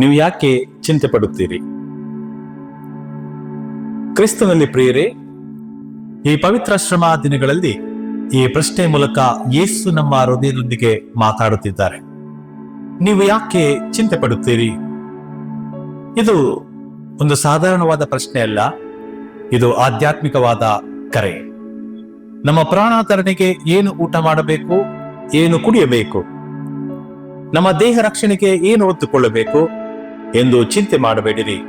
ನೀವು ಯಾಕೆ ಚಿಂತೆ ಪಡುತ್ತೀರಿ? ಕ್ರಿಸ್ತನಲ್ಲಿ ಪ್ರಿಯರೇ, ಈ ಪವಿತ್ರ ಶ್ರಮ ದಿನಗಳಲ್ಲಿ ಈ ಪ್ರಶ್ನೆ ಮೂಲಕ ಯೇಸು ನಮ್ಮ ಹೃದಯದೊಂದಿಗೆ ಮಾತಾಡುತ್ತಿದ್ದಾರೆ. ನೀವು ಯಾಕೆ ಚಿಂತೆ ಪಡುತ್ತೀರಿ? ಇದು ಒಂದು ಸಾಧಾರಣವಾದ ಪ್ರಶ್ನೆ ಅಲ್ಲ, ಇದು ಆಧ್ಯಾತ್ಮಿಕವಾದ ಕರೆ. ನಮ್ಮ ಪ್ರಾಣಾತರಣೆಗೆ ಏನು ಊಟ ಮಾಡಬೇಕು, ಏನು ಕುಡಿಯಬೇಕು, ನಮ್ಮ ದೇಹ ರಕ್ಷಣೆಗೆ ಏನು ಒತ್ತುಕೊಳ್ಳಬೇಕು ಎಂದು ಚಿಂತೆ ಮಾಡಬೇಡಿರಿ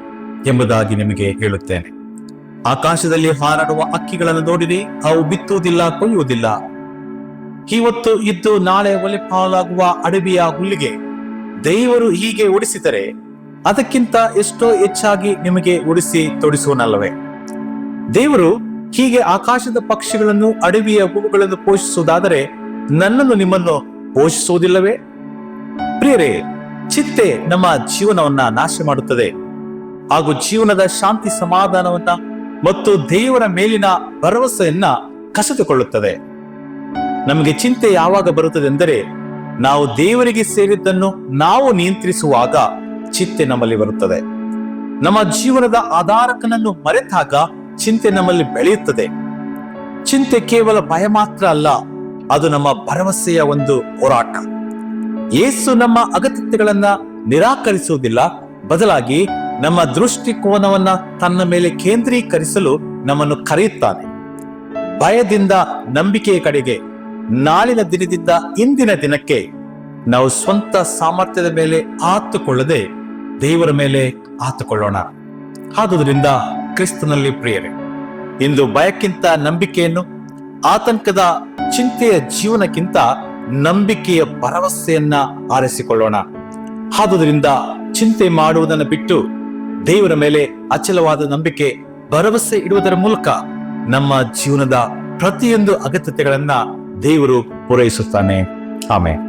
ಎಂಬುದಾಗಿ ನಿಮಗೆ ಹೇಳುತ್ತೇನೆ. ಆಕಾಶದಲ್ಲಿ ಹಾರಾಡುವ ಅಕ್ಕಿಗಳನ್ನು ನೋಡಿರಿ, ಅವು ಬಿತ್ತುವುದಿಲ್ಲ, ಕೊಯ್ಯುವುದಿಲ್ಲ. ಇವತ್ತು ಇದ್ದು ನಾಳೆ ಒಲೆ ಪಾಲಾಗುವ ಅಡವಿಯ ಹುಲ್ಲಿಗೆ ದೇವರು ಹೀಗೆ ಉಡಿಸಿದರೆ ಅದಕ್ಕಿಂತ ಎಷ್ಟೋ ಹೆಚ್ಚಾಗಿ ನಿಮಗೆ ಉಡಿಸಿ ತೊಡಿಸುವನಲ್ಲವೇ? ದೇವರು ಹೀಗೆ ಆಕಾಶದ ಪಕ್ಷಿಗಳನ್ನು, ಅಡವಿಯ ಹೂವುಗಳನ್ನು ಪೋಷಿಸುವುದಾದರೆ ನನ್ನನ್ನು ನಿಮ್ಮನ್ನು ಪೋಷಿಸುವುದಿಲ್ಲವೇ? ಪ್ರಿಯರೇ ಚಿತ್ತೆ ನಮ್ಮ ಜೀವನವನ್ನ ನಾಶ ಮಾಡುತ್ತದೆ. ಹಾಗೂ ಜೀವನದ ಶಾಂತಿ ಸಮಾಧಾನವನ್ನ ಮತ್ತು ದೇವರ ಮೇಲಿನ ಭರವಸೆಯನ್ನ ಕಸಿದುಕೊಳ್ಳುತ್ತದೆ. ನಮಗೆ ಚಿಂತೆ ಯಾವಾಗ ಬರುತ್ತದೆ ಎಂದರೆ ನಾವು ದೇವರಿಗೆ ಸೇರಿದ್ದನ್ನು ನಾವು ನಿಯಂತ್ರಿಸುವಾಗ ಚಿಂತೆ ನಮ್ಮಲ್ಲಿ ಬರುತ್ತದೆ. ನಮ್ಮ ಜೀವನದ ಆಧಾರಕನನ್ನು ಮರೆತಾಗ ಚಿಂತೆ ನಮ್ಮಲ್ಲಿ ಬೆಳೆಯುತ್ತದೆ. ಚಿಂತೆ ಕೇವಲ ಭಯ ಮಾತ್ರ ಅಲ್ಲ, ಅದು ನಮ್ಮ ಭರವಸೆಯ ಒಂದು ಹೋರಾಟ. ಯೇಸು ನಮ್ಮ ಅಗತ್ಯತೆಗಳನ್ನ ನಿರಾಕರಿಸುವುದಿಲ್ಲ. ಬದಲಾಗಿ ನಮ್ಮ ದೃಷ್ಟಿಕೋನವನ್ನ ತನ್ನ ಮೇಲೆ ಕೇಂದ್ರೀಕರಿಸಲು ನಮ್ಮನ್ನು ಕರೆಯುತ್ತಾನೆ. ಭಯದಿಂದ ನಂಬಿಕೆಯ ಕಡೆಗೆ, ನಾಳಿನ ದಿನದಿಂದ ಇಂದಿನ ದಿನಕ್ಕೆ ನಾವು ಸ್ವಂತ ಸಾಮರ್ಥ್ಯದ ಮೇಲೆ ಆತುಕೊಳ್ಳದೆ ದೇವರ ಮೇಲೆ ಆತುಕೊಳ್ಳೋಣ. ಆದುದರಿಂದ ಕ್ರಿಸ್ತನಲ್ಲಿ ಪ್ರಿಯರೇ, ಇಂದು ಭಯಕ್ಕಿಂತ ನಂಬಿಕೆಯನ್ನು, ಆತಂಕದ ಚಿಂತೆಯ ಜೀವನಕ್ಕಿಂತ ನಂಬಿಕೆಯ ಭರವಸೆಯನ್ನ ಆರಿಸಿಕೊಳ್ಳೋಣ. ಆದುದರಿಂದ ಚಿಂತೆ ಮಾಡುವುದನ್ನು ಬಿಟ್ಟು ದೇವರ ಮೇಲೆ ಅಚಲವಾದ ನಂಬಿಕೆ, ಭರವಸೆ ಇಡುವುದರ ಮೂಲಕ ನಮ್ಮ ಜೀವನದ ಪ್ರತಿಯೊಂದು ಅಗತ್ಯತೆಗಳನ್ನ ದೇವರು ಪೂರೈಸುತ್ತಾನೆ. ಆಮೇಲೆ